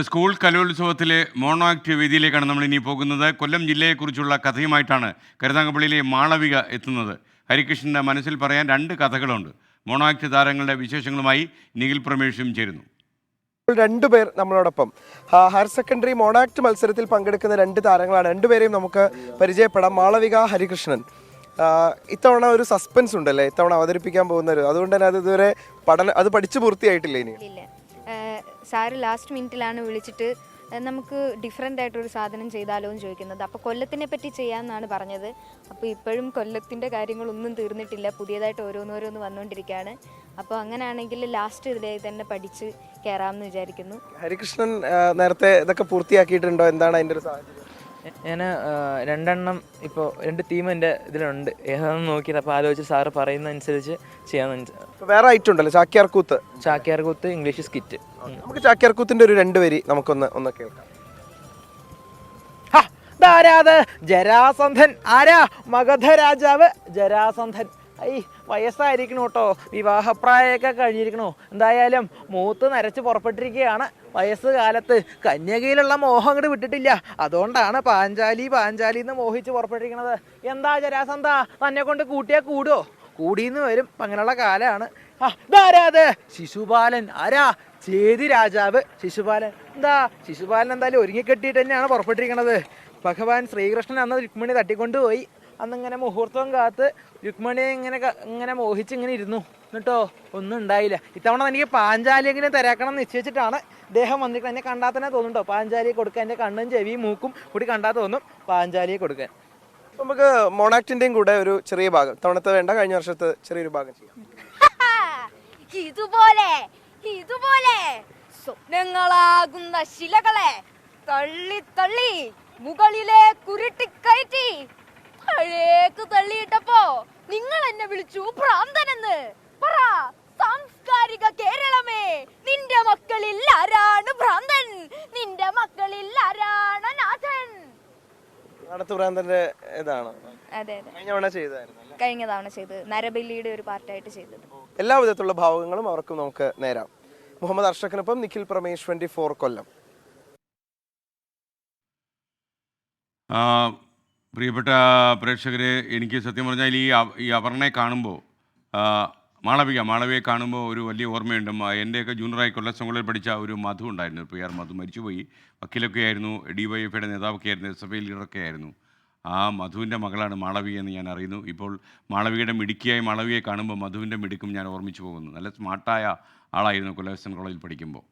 School കലോത്സവത്തിലെ mono act വേദിയിലേക്കാണ് നമ്മൾ ഇനി പോകുന്നത്. കൊല്ലം ജില്ലയെക്കുറിച്ചുള്ള കഥയുമായിട്ടാണ് കരുതാങ്കപ്പള്ളിയിലെ മാളവിക എത്തുന്നത്. ഹരികൃഷ്ണന്റെ മനസ്സിൽ പറയാൻ രണ്ട് കഥകളുണ്ട്. മോണോ ആക്ട് താരങ്ങളുടെ വിശേഷങ്ങളുമായി നിഖിൽ പ്രമേഷും ചേരുന്നു. രണ്ടു പേർ നമ്മളോടൊപ്പം. ഹയർ സെക്കൻഡറി മോണാക്ട് മത്സരത്തിൽ പങ്കെടുക്കുന്ന രണ്ട് താരങ്ങളാണ്. രണ്ടുപേരെയും നമുക്ക് പരിചയപ്പെടാം. മാളവിക ഹരികൃഷ്ണൻ. ഇത്തവണ ഒരു സസ്പെൻസ് ഉണ്ടല്ലേ? ഇത്തവണ അവതരിപ്പിക്കാൻ പോകുന്നൊരു അതുകൊണ്ട് തന്നെ അത് ഇതുവരെ പഠനം അത് പഠിച്ചു പൂർത്തിയായിട്ടില്ല ഇനി? ഇല്ല സാറ് ലാസ്റ്റ് മിനിറ്റിലാണ് വിളിച്ചിട്ട് നമുക്ക് ഡിഫറെന്റ് ആയിട്ടൊരു സാധനം ചെയ്താലോ എന്ന് ചോദിക്കുന്നത്. അപ്പോൾ കൊല്ലത്തിനെ പറ്റി ചെയ്യാമെന്നാണ് പറഞ്ഞത്. അപ്പോൾ ഇപ്പോഴും കൊല്ലത്തിന്റെ കാര്യങ്ങളൊന്നും തീർന്നിട്ടില്ല. പുതിയതായിട്ട് ഓരോന്നോരോന്ന് വന്നുകൊണ്ടിരിക്കുകയാണ് അപ്പോൾ അങ്ങനെയാണെങ്കിൽ ലാസ്റ്റ് ഇതിലേ തന്നെ പഠിച്ച് കയറാമെന്ന് വിചാരിക്കുന്നു. ഹരികൃഷ്ണൻ നേരത്തെ ഇതൊക്കെ പൂർത്തിയാക്കിയിട്ടുണ്ടോ? എന്താണ് അതിന്റെ ഒരു സാഹചര്യം? ഞാൻ രണ്ടെണ്ണം ഇപ്പോൾ രണ്ട് തീം എന്റെ ഇതിലുണ്ട്. ഏതാണെന്ന് നോക്കിയത്. അപ്പോൾ ആലോചിച്ച് സാറ് പറയുന്ന അനുസരിച്ച് ചെയ്യാമെന്ന് വേറെ ഐറ്റം ഉണ്ടല്ലോ ചാക്യാർകൂത്ത്. ചാക്യാർകൂത്ത് ഇംഗ്ലീഷ് സ്കിറ്റ് നമുക്ക് ചാക്യാർകൂത്തിന്റെ ഒരു രണ്ട് വരി നമുക്കൊന്ന് ഒന്ന് കേൾക്കാം. ആരാത് ജരാസന്ധൻ. ആരാ? മഗധ രാജാവ് ജരാസന്ധൻ. ഐ വയസ്സായിരിക്കണു കേട്ടോ വിവാഹപ്രായമൊക്കെ കഴിഞ്ഞിരിക്കണു. എന്തായാലും മൂത്ത് നരച്ച് പുറപ്പെട്ടിരിക്കുകയാണ് വയസ്സ് കാലത്ത് കന്യകയിലുള്ള മോഹം അങ്ങോട്ട് വിട്ടിട്ടില്ല. അതുകൊണ്ടാണ് പാഞ്ചാലി പാഞ്ചാലി എന്ന് മോഹിച്ച് പുറപ്പെട്ടിരിക്കണത്. എന്താ ജരാസന്ത തന്നെ കൊണ്ട് കൂട്ടിയാൽ കൂടുമോ കൂടിയെന്ന് വരും. അങ്ങനെയുള്ള കാലമാണ് ആ ശിശുപാലൻ. ആരാ? ചേതി രാജാവ്. ശിശുപാലൻ. എന്താ? ശിശുപാലൻ എന്തായാലും ഒരുങ്ങിക്കെട്ടിയിട്ട് തന്നെയാണ് പുറപ്പെട്ടിരിക്കണത്. ഭഗവാൻ ശ്രീകൃഷ്ണൻ അന്ന് രുക്മിണി തട്ടിക്കൊണ്ടുപോയി. അന്നിങ്ങനെ മുഹൂർത്തം കാത്ത് രുക്മണിയെ ഇങ്ങനെ ഇങ്ങനെ മോഹിച്ച് ഇങ്ങനെ ഇരുന്നു. എന്നിട്ടോ ഒന്നും ഉണ്ടായില്ല. ഇത്തവണ എനിക്ക് പാഞ്ചാലിയെങ്കിലും തിരക്കണം എന്ന് നിശ്ചയിച്ചിട്ടാണ് ഇദ്ദേഹം വന്നിട്ട് എന്നെ കണ്ടാൽ തന്നെ തോന്നുന്നുണ്ടോ? പാഞ്ചാലിയെ കൊടുക്കാൻ എന്റെ കണ്ണും ചെവിയും മൂക്കും കൂടി കണ്ടാൽ തോന്നും പാഞ്ചാലിയെ കൊടുക്കാൻ. നമുക്ക് മോണാക്ടിന്റെയും കൂടെ ഒരു ചെറിയ ഭാഗം. തവണത്തെ വേണ്ട കഴിഞ്ഞ വർഷത്തെ ചെറിയൊരു ഭാഗം ചെയ്യാം. ഇതുപോലെ ഇതുപോലെ സ്വപ്നങ്ങളാകുന്ന ശിലകളെ തള്ളി തള്ളി മുകളിലെ കുരുട്ടി നടത്തു ഭ്രാന്തന്റെ ഇതാണ്. അതെ അതെ. കഴിഞ്ഞ തവണ ചെയ്തായിരുന്നു അല്ലേ? കഴിഞ്ഞ തവണ ചെയ്തത്. നരബലിയുടെ ഒരു പാർട്ടായിട്ട് ചെയ്തത്. എല്ലാ വിധത്തിലുള്ള ഭാവങ്ങളും അവർക്ക് നമുക്ക് നേരാം. മുഹമ്മദ് അർഷക്കിനൊപ്പം നിഖിൽ പ്രമേഷ് ട്വന്റി ഫോർ കൊല്ലം. ആ, പ്രിയപ്പെട്ട പ്രേക്ഷകരെ എനിക്ക് സത്യം പറഞ്ഞാൽ ഈ ഈ അപർണയെ കാണുമ്പോൾ മാളവിക മാളവിയെ കാണുമ്പോൾ ഒരു വലിയ ഓർമ്മയുണ്ട്. എന്റെയൊക്കെ ജൂനിയറായി കൊല്ലം സ്കൂളിൽ പഠിച്ച ഒരു മധു ഉണ്ടായിരുന്നു പി. ആർ. മധു. മരിച്ചുപോയി. വക്കീലൊക്കെ ആയിരുന്നു ഡി വൈ എഫ് ഐയുടെ നേതാവൊക്കെ ആയിരുന്നു എസ്. എഫ്. ഐ ലീഡറൊക്കെ ആയിരുന്നു. ആ മധുവിന്റെ മകളാണ് മാളവിക എന്ന് ഞാൻ അറിയുന്നു. ഇപ്പോൾ മാളവികയുടെ മിടുക്കിയായി മാളവിയെ കാണുമ്പോൾ മധുവിന്റെ മിടുക്കും ഞാൻ ഓർമ്മിച്ചു പോകുന്നു. നല്ല സ്മാർട്ടായ ആളായിരുന്നു കൊല്ലം കോളേജിൽ പഠിക്കുമ്പോൾ